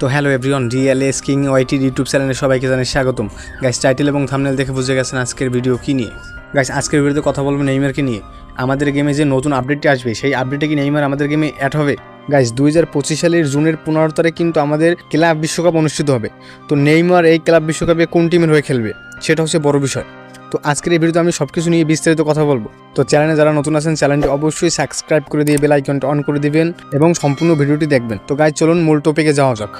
তো hello everyone DLS king YT YouTube চ্যানেলে সবাইকে জানাই স্বাগতম। গাইস টাইটেল এবং থামনেল দেখে বুঝে গেছেন আজকের ভিডিও কী নিয়ে। গাইস আজকের ভিডিওতে কথা বলব নেইমারকে নিয়ে। আমাদের গেমে যে নতুন আপডেটটি আসবে, সেই আপডেটে কি নেইমার আমাদের গেমে অ্যাড হবে? গাইস দুই হাজার পঁচিশ সালের জুনের পনেরো তারিখ কিন্তু আমাদের ক্লাব বিশ্বকাপ অনুষ্ঠিত হবে। তো নেইমার এই ক্লাব বিশ্বকাপে কোন টিমের হয়ে খেলবে, সেটা হচ্ছে বড় বিষয়। তো আজকের এই ভিডিওতে আমি সব কিছু নিয়ে বিস্তারিত কথা বলব। তো চ্যানেলে যারা নতুন আছেন, চ্যানেলটি অবশ্যই সাবস্ক্রাইব করে দিয়ে বেল আইকনটা অন করে দিবেন এবং সম্পূর্ণ ভিডিওটি দেখবেন। তো গাইজ চলুন মূল টপিকে যাওয়া যাক।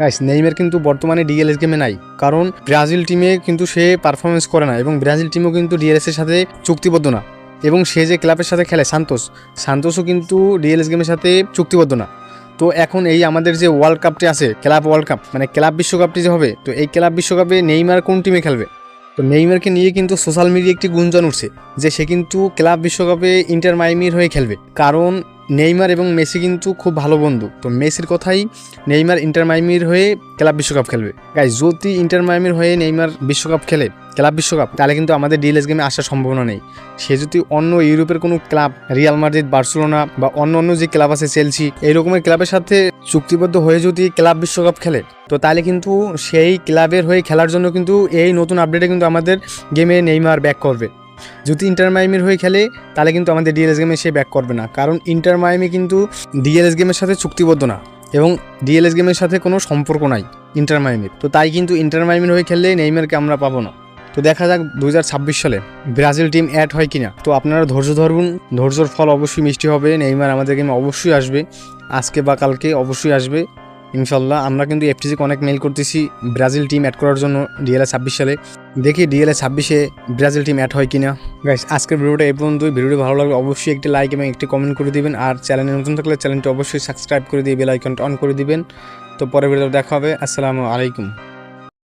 গাইস নেইমার কিন্তু বর্তমানে ডিএলএস গেমে নাই। কারণ ব্রাজিল টিমে কিন্তু সে পারফরমেন্স করে না এবং ব্রাজিল টিমও কিন্তু ডিএলএস এর সাথে চুক্তিবদ্ধ না। এবং সে যে ক্লাবের সাথে খেলে, সান্তোস, সান্তোসও কিন্তু ডিএলএস গেমের সাথে চুক্তিবদ্ধ না। তো এখন এই আমাদের যে ওয়ার্ল্ড কাপটি আছে ক্লাব ওয়ার্ল্ড কাপ মানে ক্লাব বিশ্বকাপটি যে হবে, তো এই ক্লাব বিশ্বকাপে নেইমার কোন টিমে খেলবে? তো নেইমারকে নিয়ে কিন্তু সোশ্যাল মিডিয়া একটি গুঞ্জন উঠছে যে সে কিন্তু ক্লাব বিশ্বকাপে ইন্টার মাইমির হয়ে খেলবে। কারণ নেইমার এবং মেসি কিন্তু খুব ভালো বন্ধু। তো মেসির কথাই নেইমার ইন্টার মাইমির হয়ে ক্লাব বিশ্বকাপ খেলবে। গাই যদি ইন্টার মাইমির হয়ে নেইমার বিশ্বকাপ খেলে ক্লাব বিশ্বকাপ, তাহলে কিন্তু আমাদের ডিএলএস গেমে আসার সম্ভাবনা নেই। সে যদি অন্য ইউরোপের কোনো ক্লাব রিয়াল মাদ্রিদ বার্সেলোনা বা অন্য অন্য যে ক্লাব আছে চেলসি এই রকমের ক্লাবের সাথে চুক্তিবদ্ধ হয়ে যদি ক্লাব বিশ্বকাপ খেলে, তো তাহলে কিন্তু সেই ক্লাবের হয়ে খেলার জন্য কিন্তু এই নতুন আপডেটে কিন্তু আমাদের গেমে নেইমার ব্যাক করবে। যদি ইন্টার মাইমির হয়ে খেলে, তাহলে কিন্তু আমাদের ডিএলএস গেমে সে ব্যাক করবে না। কারণ ইন্টার মাইমি কিন্তু ডিএলএস গেমের সাথে চুক্তিবদ্ধ না এবং ডিএলএস গেমের সাথে কোনো সম্পর্ক নাই ইন্টার মাইমির তো তাই কিন্তু ইন্টার মাইমির হয়ে খেললে নেইমারকে আমরা পাবো না। তো দেখা যাক দু হাজার ছাব্বিশ সালে ব্রাজিল টিম অ্যাড হয় কিনা। তো আপনারা ধৈর্য ধরুন, ধৈর্যর ফল অবশ্যই মিষ্টি হবে, নেইমার আমাদের গেমে অবশ্যই আসবে, আজকে বা কালকে অবশ্যই আসবে, ইনশাল্লাহ। আমরা কিন্তু এফটিসিকে অনেক মেল করতেছি ব্রাজিল টিম অ্যাড করার জন্য ডিএলএ ছাব্বিশ সালে। দেখি ডিএলএ ছাব্বিশে ব্রাজিল টিম অ্যাড হয় কিনা। গাইস আজকের ভিডিওটা এই পর্যন্তই। ভিডিওটি ভালো লাগলে অবশ্যই একটি লাইক এবং একটি কমেন্ট করে দিবেন। আর চ্যানেলে নতুন থাকলে চ্যানেলটি অবশ্যই সাবস্ক্রাইব করে দিয়ে বেল আইকনটা অন করে দিবেন। তো পরের ভিডিও দেখা হবে। আসসালামু আলাইকুম।